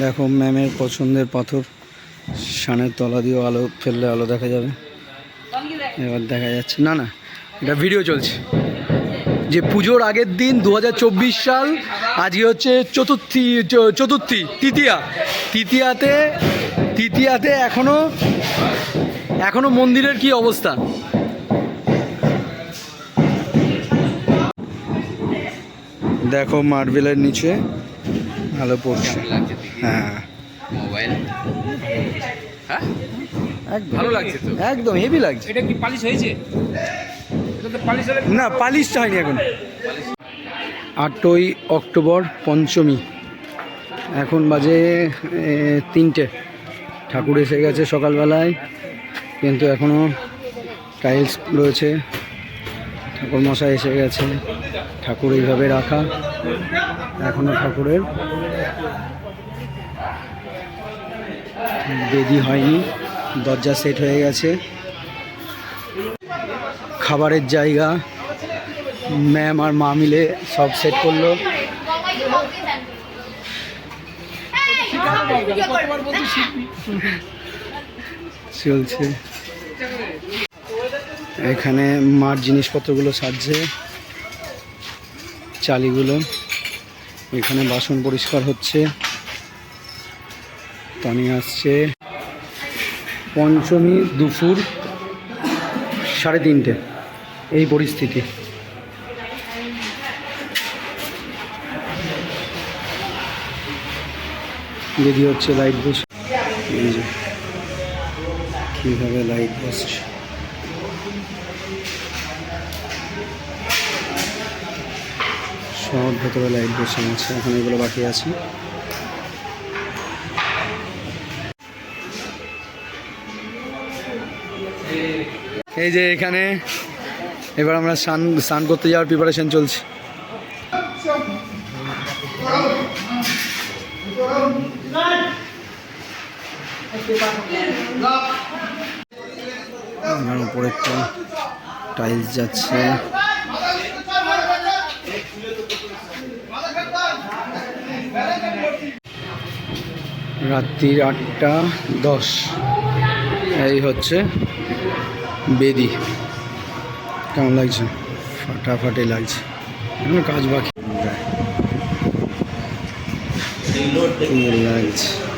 দেখো ম্যামের পছন্দের পাথর। সানের তলা দিয়ে আলো, ফেললে আলো দেখা যাবে। এবার দেখা যাচ্ছে। না না, এটা ভিডিও চলছে। যে পুজোর আগের দিন দু হাজার চব্বিশ সাল, আজকে হচ্ছে চতুর্থী চতুর্থী, তৃতীয়া। তৃতীয়াতে তৃতীয়াতে এখনও এখনও মন্দিরের কি অবস্থা? দেখো মার্বেলের নিচে। আলো পড়ছে। হ্যাঁ। মোবাইল? হ্যাঁ? একদম। ভালো লাগছে তো? একদম হেভি লাগছে। এটা কি পালিশ হয়েছে? এটা পালিশ না পালিশটা হয়নি এখন। আটই অক্টোবর পঞ্চমী। এখন বাজে তিনটে। ঠাকুর এসে গেছে সকালবেলায় কিন্তু এখনও টাইলস রয়েছে। ঠাকুর মশাই এসে গেছে ঠাকুর এইভাবে রাখা। এখনও ঠাকুরের বেদি হয়নি। দরজা সেট হয়ে গেছে। খাবারের জায়গা ম্যাম আর মা মিলে সব সেট করল। চলছে। এখানে মার জিনিসপত্রগুলো সাজছে, চালিগুলো। এখানে বাসন পরিষ্কার হচ্ছে, পানি আসছে। পঞ্চমী দুপুর সাড়ে তিনটে, এই পরিস্থিতি। যদি হচ্ছে লাইট বসে কীভাবে লাইট বসছে সব ভেতরে লাইট বসানো আছে এখন এগুলো বাকি আছে। এই যে এখানে এবার আমরা স্নান স্নান করতে যাওয়ার প্রিপারেশন চলছে। উপরে একটা টাইলস যাচ্ছে। রাত্রির আটটা দশ। এই হচ্ছে বেদি। কেমন লাগছে? ফাটাফাটি লাগছে। কাজ বাকি? লাগছে।